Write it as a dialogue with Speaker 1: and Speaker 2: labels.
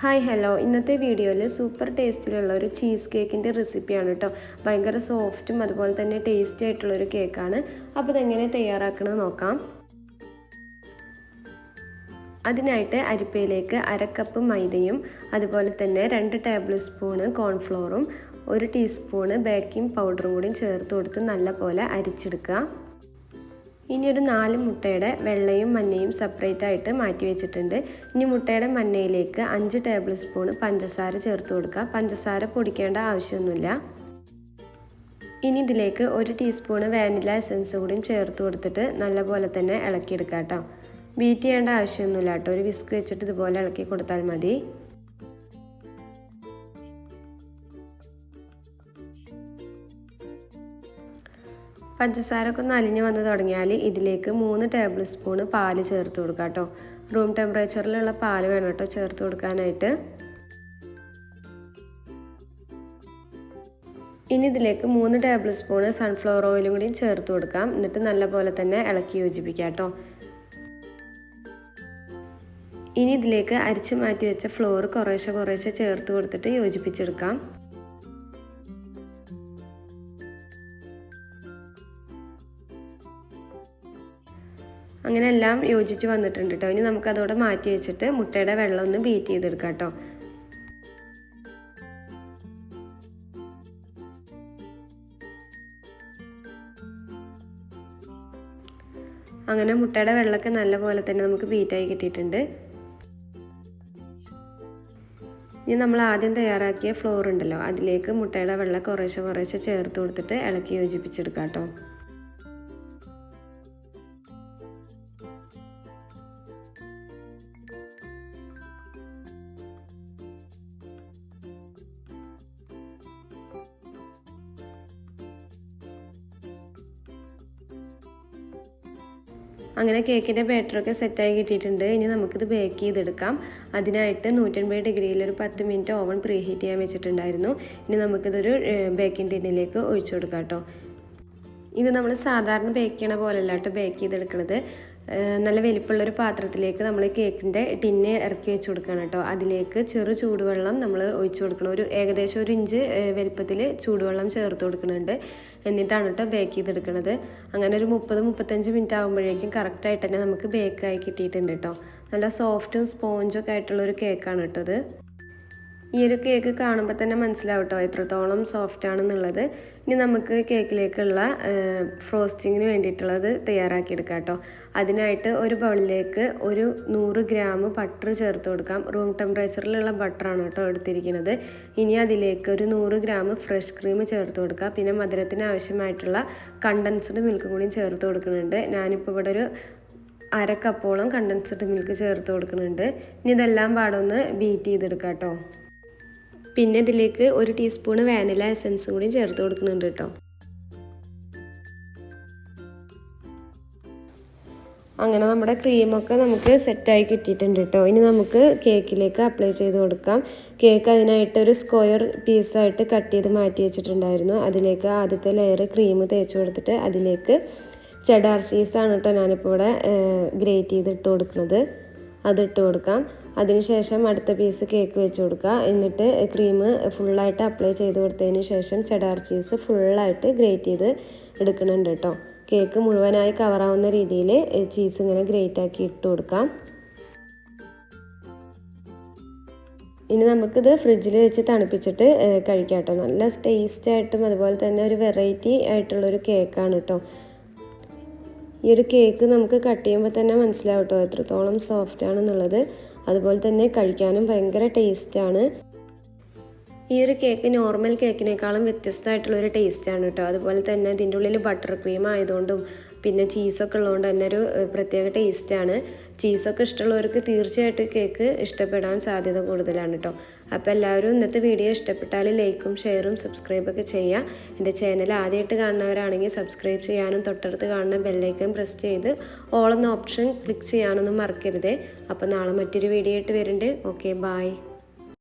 Speaker 1: Hi hello. ഇന്നത്തെ വീഡിയോയിൽ super ടേസ്റ്റിലുള്ള ഒരു ചീസ് കേക്കിന്റെ റെസിപ്പിയാണ് കേട്ടോ ഭയങ്കര സോഫ്റ്റും അതുപോലെ തന്നെ ടേസ്റ്റി ആയിട്ടുള്ളൊരു കേക്കാണ്. അപ്പോൾ ഇതെങ്ങനെ തയ്യാറാക്കണമെന്ന് നോക്കാം. അതിനായിട്ട് അരിപ്പയിലേക്ക് അരക്കപ്പ് മൈദയും അതുപോലെ തന്നെ രണ്ട് ടേബിൾ സ്പൂണ് കോൺഫ്ലോറും ഒരു ടീസ്പൂണ് ബേക്കിംഗ് പൗഡറും കൂടി ചേർത്ത് കൊടുത്ത് നല്ലപോലെ അരിച്ചെടുക്കുക. ഇനി ഒരു നാല് മുട്ടയുടെ വെള്ളയും മഞ്ഞയും സെപ്പറേറ്റ് ആയിട്ട് മാറ്റി വെച്ചിട്ടുണ്ട്. ഇനി മുട്ടയുടെ മഞ്ഞയിലേക്ക് അഞ്ച് ടേബിൾ സ്പൂൺ പഞ്ചസാര ചേർത്ത് കൊടുക്കുക. പഞ്ചസാര പൊടിക്കേണ്ട ആവശ്യമൊന്നുമില്ല. ഇനി ഇതിലേക്ക് ഒരു ടീസ്പൂണ് വാനില എസൻസ് കൂടിയും ചേർത്ത് കൊടുത്തിട്ട് നല്ലപോലെ തന്നെ ഇളക്കിയെടുക്കാം കേട്ടോ. ബീറ്റ് ചെയ്യേണ്ട ആവശ്യമൊന്നുമില്ല കേട്ടോ. ഒരു വിസ്ക് വെച്ചിട്ട് ഇതുപോലെ ഇളക്കി കൊടുത്താൽ മതി. പഞ്ചസാരൊക്കെ ഒന്ന് അലിഞ്ഞു വന്ന് തുടങ്ങിയാൽ ഇതിലേക്ക് മൂന്ന് ടേബിൾ സ്പൂണ് പാൽ ചേർത്ത് കൊടുക്കുക കേട്ടോ. റൂം ടെമ്പറേച്ചറിലുള്ള പാൽ വേണം കേട്ടോ ചേർത്ത് കൊടുക്കാനായിട്ട്. ഇനി ഇതിലേക്ക് മൂന്ന് ടേബിൾ സ്പൂണ് സൺഫ്ലവർ ഓയിലും കൂടി ചേർത്ത് കൊടുക്കാം. എന്നിട്ട് നല്ലപോലെ തന്നെ ഇളക്കി യോജിപ്പിക്കാം കേട്ടോ. ഇനി ഇതിലേക്ക് അരിച്ച് മാറ്റി വെച്ച ഫ്ലോർ കുറേശ്ശെ കുറേശ്ശെ ചേർത്ത് കൊടുത്തിട്ട് യോജിപ്പിച്ചെടുക്കാം. അങ്ങനെ എല്ലാം യോജിച്ച് വന്നിട്ടുണ്ട് കേട്ടോ ഇനി നമുക്കതോടെ മാറ്റി വെച്ചിട്ട് മുട്ടയുടെ വെള്ളം ഒന്ന് ബീറ്റ് ചെയ്തെടുക്കാം കേട്ടോ അങ്ങനെ മുട്ടയുടെ വെള്ളമൊക്കെ നല്ലപോലെ തന്നെ നമുക്ക് ബീറ്റായി കിട്ടിയിട്ടുണ്ട്. ഇനി നമ്മൾ ആദ്യം തയ്യാറാക്കിയ ഫ്ലോർ ഉണ്ടല്ലോ അതിലേക്ക് മുട്ടയുടെ വെള്ളം കുറേശ്ശെ കുറേശ്ശെ ചേർത്ത് കൊടുത്തിട്ട് ഇളക്കി യോജിപ്പിച്ചെടുക്കാം കേട്ടോ അങ്ങനെ കേക്കിന്റെ ബാറ്ററൊക്കെ സെറ്റായി കിട്ടിയിട്ടുണ്ട്. ഇനി നമുക്കിത് ബേക്ക് ചെയ്തെടുക്കാം. അതിനായിട്ട് നൂറ്റൻപത് ഡിഗ്രിയിൽ ഒരു പത്ത് മിനിറ്റ് ഓവൻ പ്രീ ഹീറ്റ് ചെയ്യാൻ വെച്ചിട്ടുണ്ടായിരുന്നു. ഇനി നമുക്കിതൊരു ബേക്കിംഗ് ടിന്നിലേക്ക് ഒഴിച്ചു കൊടുക്കാം കേട്ടോ. ഇത് നമ്മൾ സാധാരണ ബേക്ക് ചെയ്യണ പോലെയല്ല കേട്ടോ ബേക്ക് ചെയ്തെടുക്കണത്. നല്ല വലിപ്പമുള്ളൊരു പാത്രത്തിലേക്ക് നമ്മൾ കേക്കിന്റെ ടിന്ന് ഇറക്കി വെച്ച് കൊടുക്കണം കേട്ടോ. അതിലേക്ക് ചെറു ചൂടുവെള്ളം നമ്മൾ ഒഴിച്ചു കൊടുക്കണം. ഒരു ഏകദേശം ഒരു ഇഞ്ച് വലിപ്പത്തിൽ ചൂടുവെള്ളം ചേർത്ത് കൊടുക്കുന്നുണ്ട്. എന്നിട്ടാണ് കേട്ടോ ബേക്ക് ചെയ്തെടുക്കുന്നത് അങ്ങനെ ഒരു മുപ്പത് മുപ്പത്തഞ്ച് മിനിറ്റ് ആകുമ്പോഴേക്കും കറക്റ്റായിട്ട് തന്നെ നമുക്ക് ബേക്കായി കിട്ടിയിട്ടുണ്ട് കേട്ടോ. നല്ല സോഫ്റ്റും സ്പോഞ്ചൊക്കെ ആയിട്ടുള്ളൊരു കേക്കാണ് കേട്ടോ ഇത്. ഈ ഒരു കേക്ക് കാണുമ്പോൾ തന്നെ മനസ്സിലാവും കേട്ടോ എത്രത്തോളം സോഫ്റ്റ് ആണെന്നുള്ളത്. ഇനി നമുക്ക് കേക്കിലേക്കുള്ള ഫ്രോസ്റ്റിങ്ങിന് വേണ്ടിയിട്ടുള്ളത് തയ്യാറാക്കിയെടുക്കാം കേട്ടോ അതിനായിട്ട് ഒരു ബൗളിലേക്ക് ഒരു നൂറ് ഗ്രാം ബട്ടർ ചേർത്ത് കൊടുക്കാം. റൂം ടെമ്പറേച്ചറിലുള്ള ബട്ടറാണ് കേട്ടോ എടുത്തിരിക്കുന്നത്. ഇനി അതിലേക്ക് ഒരു നൂറ് ഗ്രാം ഫ്രഷ് ക്രീം ചേർത്ത് കൊടുക്കുക പിന്നെ മധുരത്തിന് ആവശ്യമായിട്ടുള്ള കണ്ടൻസ്ഡ് മിൽക്ക് കൂടി ചേർത്ത് കൊടുക്കുന്നുണ്ട്. ഞാനിപ്പോൾ ഇവിടെ ഒരു അര കപ്പോളം കണ്ടൻസ്ഡ് മിൽക്ക് ചേർത്ത് കൊടുക്കുന്നുണ്ട്. ഇനി ഇതെല്ലാം പാടൊന്ന് ബീറ്റ് ചെയ്തെടുക്കാം കേട്ടോ പിന്നെ ഇതിലേക്ക് ഒരു ടീസ്പൂൺ വാനില എസൻസും കൂടി ചേർത്ത് കൊടുക്കുന്നുണ്ട് കേട്ടോ. അങ്ങനെ നമ്മുടെ ക്രീമൊക്കെ നമുക്ക് സെറ്റായി കിട്ടിയിട്ടുണ്ട് കേട്ടോ. ഇനി നമുക്ക് കേക്കിലേക്ക് അപ്ലൈ ചെയ്ത് കൊടുക്കാം. കേക്ക് അതിനായിട്ട് ഒരു സ്ക്വയർ പീസായിട്ട് കട്ട് ചെയ്ത് മാറ്റി വെച്ചിട്ടുണ്ടായിരുന്നു. അതിലേക്ക് ആദ്യത്തെ ലെയർ ക്രീം തേച്ച് കൊടുത്തിട്ട് അതിലേക്ക് ചെഡാർ ചീസാണ് കേട്ടോ ഞാനിപ്പോൾ ഇവിടെ ഗ്രേറ്റ് ചെയ്ത് ചെയ്തിട്ട് കൊടുക്കുന്നത്. അതിട്ട് കൊടുക്കാം. അതിനുശേഷം അടുത്ത പീസ് കേക്ക് വെച്ച് കൊടുക്കുക. എന്നിട്ട് ക്രീം ഫുള്ളായിട്ട് അപ്ലൈ ചെയ്ത് കൊടുത്തതിന് ശേഷം ചെഡാർ ചീസ് ഫുള്ളായിട്ട് ഗ്രേറ്റ് ചെയ്ത് എടുക്കുന്നുണ്ട് കേട്ടോ. കേക്ക് മുഴുവനായി കവറാവുന്ന രീതിയിൽ ചീസ് ഇങ്ങനെ ഗ്രേറ്റ് ആക്കി ഇട്ട് കൊടുക്കാം. ഇനി നമുക്കിത് ഫ്രിഡ്ജിൽ വെച്ച് തണുപ്പിച്ചിട്ട് കഴിക്കാം കേട്ടോ. നല്ല ടേസ്റ്റായിട്ടും അതുപോലെ തന്നെ ഒരു വെറൈറ്റി ആയിട്ടുള്ളൊരു കേക്കാണ് കേട്ടോ. ഈ ഒരു കേക്ക് നമുക്ക് കട്ട് ചെയ്യുമ്പോൾ തന്നെ മനസ്സിലാവും കേട്ടോ എത്രത്തോളം സോഫ്റ്റ് ആണെന്നുള്ളത്. അതുപോലെ തന്നെ കഴിക്കാനും ഭയങ്കര ടേസ്റ്റാണ് ഈ ഒരു കേക്ക് നോർമൽ കേക്കിനേക്കാളും വ്യത്യസ്തമായിട്ടുള്ള ഒരു ടേസ്റ്റാണ് കേട്ടോ അതുപോലെ തന്നെ ഇതിന്റെ ഉള്ളിൽ ബട്ടർ ക്രീം ആയതുകൊണ്ടും പിന്നെ ചീസൊക്കെ ഉള്ളതുകൊണ്ട് തന്നെ ഒരു പ്രത്യേക ടേസ്റ്റാണ്. ചീസൊക്കെ ഇഷ്ടമുള്ളവർക്ക് തീർച്ചയായിട്ടും കേക്ക് ഇഷ്ടപ്പെടാൻ സാധ്യത കൂടുതലാണ് കേട്ടോ അപ്പോൾ എല്ലാവരും ഇന്നത്തെ വീഡിയോ ഇഷ്ടപ്പെട്ടാൽ ലൈക്കും ഷെയറും സബ്സ്ക്രൈബൊക്കെ ചെയ്യുക. എന്റെ ചാനൽ ആദ്യമായിട്ട് കാണുന്നവരാണെങ്കിൽ സബ്സ്ക്രൈബ് ചെയ്യാനും തൊട്ടടുത്ത് കാണുന്ന ബെല്ലൈക്കൻ പ്രസ് ചെയ്ത് ഓൾ എന്ന ഓപ്ഷൻ ക്ലിക്ക് ചെയ്യാനൊന്നും മറക്കരുതേ. അപ്പോൾ നാളെ മറ്റൊരു വീഡിയോ ആയിട്ട് വരുന്നുണ്ട്. Okay bye